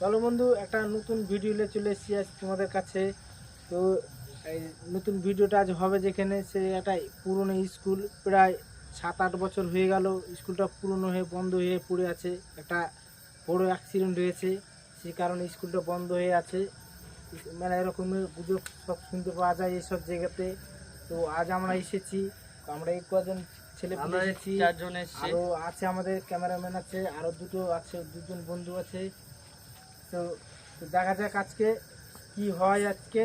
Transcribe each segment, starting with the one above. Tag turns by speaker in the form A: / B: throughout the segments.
A: চলো বন্ধু একটা নতুন ভিডিও নিয়ে চলে এসেছি আজ তোমাদের কাছে। তো এই নতুন ভিডিওটা আজ হবে যেখানে সে একটা পুরনো স্কুল প্রায় সাত আট বছর হয়ে গেল। স্কুলটা পুরনো হয়ে বন্ধ হয়ে পড়ে আছে। একটা বড় অ্যাক্সিডেন্ট হয়েছে সেই কারণে স্কুলটা বন্ধ হয়ে আছে। মানে এরকমের গুজব সব শুনতে পাওয়া যায় এইসব জায়গাতে। তো আজ আমরা এসেছি তো আমরা এই কজন ছেলে
B: আমরা
A: এসেছি।
B: চারজন এসেছি।
A: আরও আছে আমাদের ক্যামেরাম্যান আছে আরও দুটো আছে দুজন বন্ধু আছে। তো দেখা যাক আজকে কি হয় আজকে।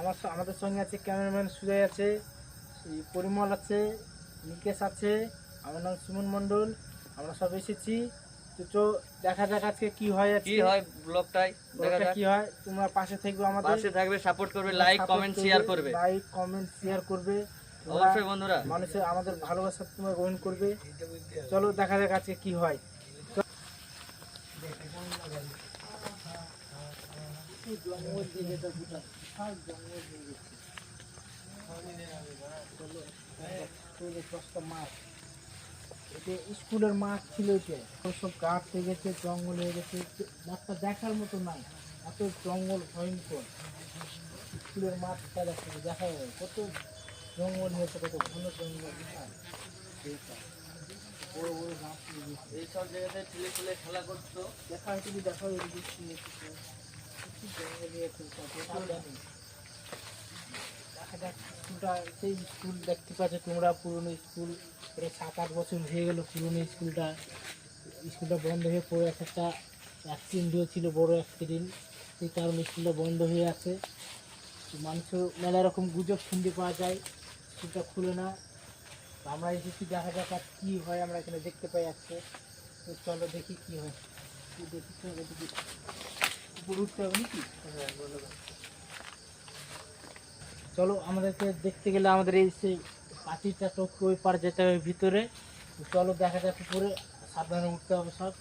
A: আমার আমাদের সঙ্গে আছে ক্যামেরাম্যান সুজয় আছে পরিমল আছে নিকেশ আছে আমার নাম সুমন মণ্ডল আমরা সব এসেছি। তো দেখা যাক আজকে কি হয়
B: কি হয় ব্লগটাই দেখা যাক।
A: কি হয় তোমরা পাশে থাকবে আমাদের।
B: পাশে থাকবে সাপোর্ট করবে লাইক কমেন্ট শেয়ার করবে
A: লাইক কমেন্ট শেয়ার করবে।
B: অবশ্যই বন্ধুরা।
A: মানুষের আমাদের ভালোবাসা তোমরা গ্রহণ করবে। চলো দেখা যাক আজকে কি হয়। স্কুলের মাঠ ছিল এটা সব হয়ে গেছে জঙ্গল হয়ে গেছে মাঠটা দেখার মতো নাই এত জঙ্গল ভয়ঙ্কর স্কুলের মাঠটা দেখতে দেখা যাবে কত জঙ্গল হয়েছে কত ঘন জঙ্গল বিশাল এটা। বড় বড় গাছ হয়ে গেছে।
B: জায়গাতে ছেলে ছেলে খেলা করতো
A: দেখা হয় তুমি দেখো এই সেই স্কুল দেখতে পাচ্ছ তোমরা, পুরনো স্কুল সাত আট বছর হয়ে গেল পুরনো স্কুলটা। স্কুলটা বন্ধ হয়ে পড়ে একটা অ্যাক্সিডেন্ট বড় অ্যাক্সিডেন্ট সেই কারণে স্কুলটা বন্ধ হয়ে আছে মানুষের মেলা রকম গুজব শুনতে পাওয়া যায় স্কুলটা খুলে না আমরা এসেছি দেখা যাক আর কী হয় আমরা এখানে দেখতে পাই আজকে চলো দেখি কি হয় দেখি উঠতে হবে নাকি হ্যাঁ চলো আমাদেরকে দেখতে গেলে আমাদের এই সেই পাটিটা টপকে ওই পার যেতে হবে ভিতরে। চলো দেখা যাক উপরে সাবধানে উঠতে হবে সব।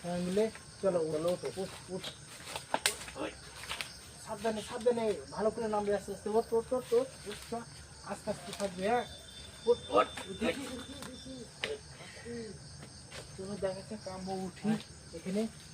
A: সবাই মিলে চলো চলো উঠ। সাবধানে সাবধানে ভালো করে নামবে আস্তে আস্তে। ওঠ ওঠ ওঠ উঠ, আস্তে আস্তে থাকবে হ্যাঁ? দেখি দেখি দেখি দেখা যাক কাম্য উঠি এখানে। দেখা যাক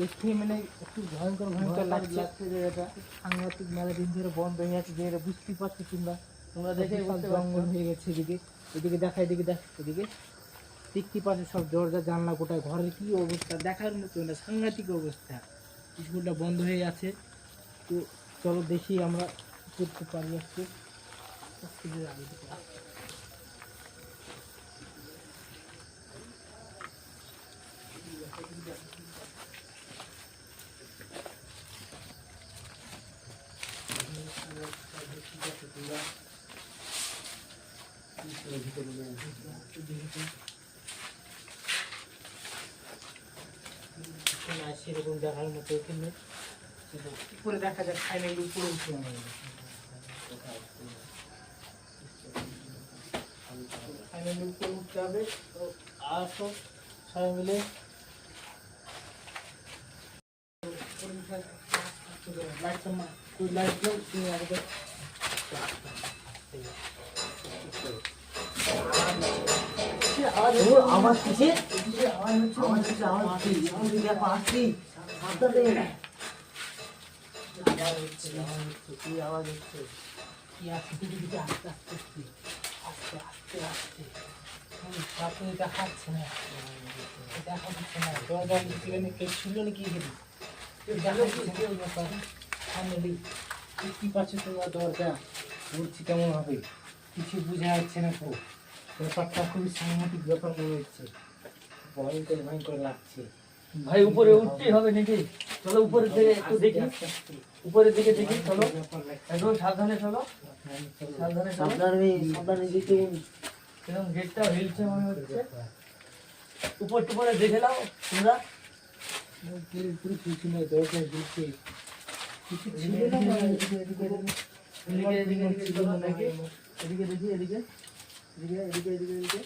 A: দেখে মানে একটু ভয়ঙ্কর ভয়ঙ্কর লাগছে।
B: জায়গাটা
A: সাংঘাতিক মেলা দিন ধরে বন্ধ হয়ে আছে যে এটা বুঝতেই পারছ তোমরা।
B: তোমরা দেখে
A: জঙ্গল হয়ে গেছে এদিকে। এদিকে দেখা এদিকে দেখ এদিকে। দেখতেই পাচ্ছ সব দরজা জানলা কোটায় ঘরের কি অবস্থা? দেখার মতো না সাংঘাতিক অবস্থা। স্কুলটা বন্ধ হয়ে আছে। তো চলো দেখি আমরা করতে পারি একটু স্কুলের আগে থেকে। না সেরকম দেখার মতো এখানে উপরে দেখা যাক ফাইনালি উপরে উঠে ফাইনালি উঠতে হবে তো আসো সবাই মিলে লাইট লাইট
C: আওয়াজ কিসে আওয়াজ হচ্ছে আওয়াজ কি সাউন্ড দিয়ে পাচ্ছি সাথে
A: আওয়াজ হচ্ছে আওয়াজ হচ্ছে কি আওয়াজ হচ্ছে কি আসছে দিকে দিকে আস্তে আস্তে আস্তে আস্তে আস্তে আস্তে হুম, সাথে দেখাচ্ছে না দেখা দিচ্ছে না দরজা সেখানে কেউ ছিল নাকি এখানে দেখা দিচ্ছে কেউ ব্যাপার সামনে দিক দেখতে পাচ্ছ তোমরা দরজা বলছি কেমন হবে? কিছু বোঝা যাচ্ছে না তো ব্যাপারটা খুবই সাংঘাতিক ব্যাপার মনে হচ্ছে। ভয়ঙ্কর ভয়ঙ্কর লাগছে।
B: ভাই উপরে উঠতেই হবে নাকি? চলো উপরের দিকে একটু দেখি। উপরের দিকে দেখি চলো। একদম সাবধানে চলো। সাবধানে
C: সাবধানে সাবধানে দিতে
B: এরকম গেটটা হিলছে মনে হচ্ছে? উপর টুপরে দেখে নাও তোমরা।
A: কিছু ছিল না এদিকে দেখি এদিকে এদিকে এদিকে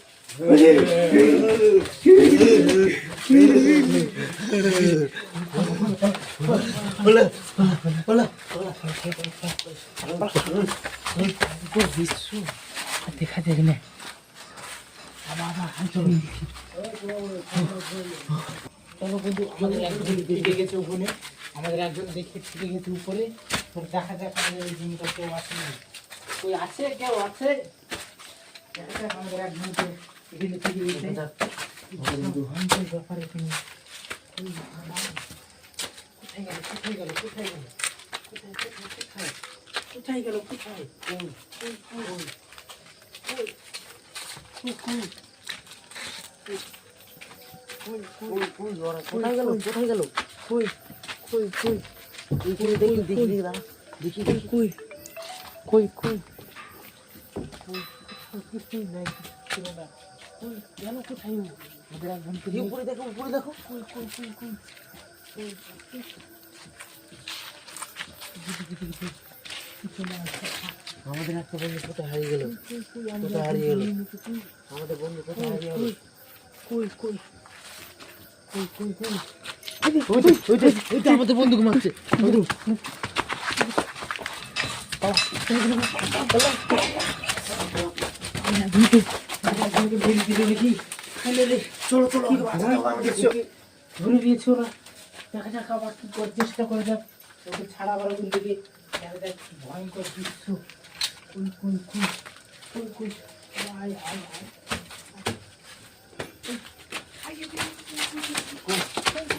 A: দেখা যায় না আমাদের একজন দেখে গেছে ওখানে আমাদের একজন দেখে ফিরে গেছে উপরে দেখা যাক আমাদের এই জিনিসটা কেউ আসে না তুই আছে? কেউ আছে? দেখা যাক আমাদের এক ঘণ্টা এখানে থেকে দিতে ঘণ্টার ব্যাপারে তুমি কোথায় গেল? কোথায় গেল? কোথায় কোথায় গেল কোথায়? কোথায় গেল? কোথায়?
C: কোথায় গেল? কোথায়
A: কোথায় গেল? কোথায় কোথায় আমাদের
C: একটা বন্ধু কোথায় হারিয়ে গেল কোথায় হারিয়ে গেল আমাদের বন্ধু কোথায় হারিয়ে গেল
A: কই কই কই কই কই
C: আমাদের মারছে বন্ধু
A: চলো ধরে দিয়েছে ওরা দেখা যাক আবার কি করে চেষ্টা করে যাক ওকে ছাড়াবার ওখান থেকে দেখা যাক ভয়ঙ্কর দৃশ্য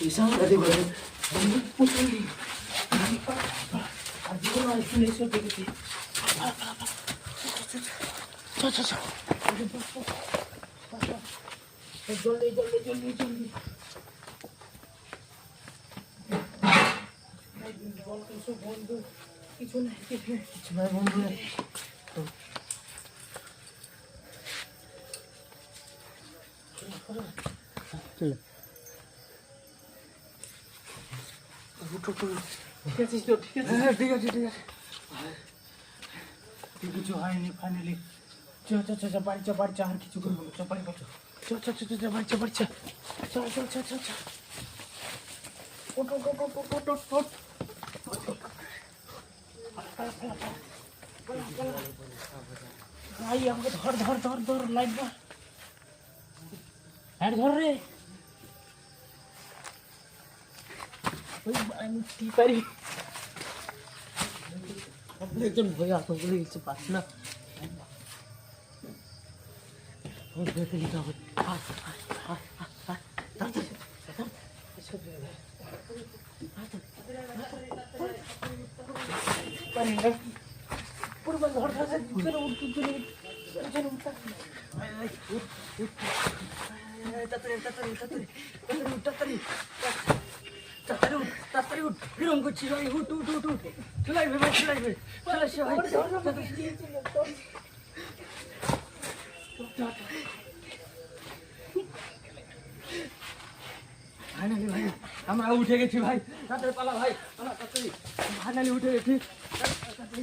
A: 이상하게 되거든. 가지고 나 있으면
C: 되겠지.
A: 저저저. 졸리 졸리 졸리 졸리. কিছু নাই কিছু নাই
C: বন্ধু
A: ঠিক আছিস তো ঠিক আছে
C: হ্যাঁ ঠিক আছে ঠিক আছে
A: কিছু হয়নি ফাইনালি চ চ চ বাড়ি চ বাড়ি চ আর কিছু করব চ বাড়ি চ চ চ চ চ বাড়ি চ বাড়ি চ চ চ চ চ চ ওট ওট ওট ওট ওট ওট ওট ভাই আমাকে ধর ধর ধর ধর ধর লাইট ধর রে পারি
C: একজন ভয় এখন করে কিছু পাস না তাড়াতাড়ি তাড়াতাড়ি তাড়াতাড়ি তাড়াতাড়ি তাড়াতাড়ি, উঠ, তাড়াতাড়ি, উঠ, ভাই, উঠ, উঠ, উঠ, উঠ। চলে আসবে ভাই, চলে আসবে, চলে ভাই, আমরা উঠে গেছি ভাই। তাড়াতাড়ি পালা ভাই পালা তাড়াতাড়ি। ফাইনালি উঠে গেছি। তাড়াতাড়ি।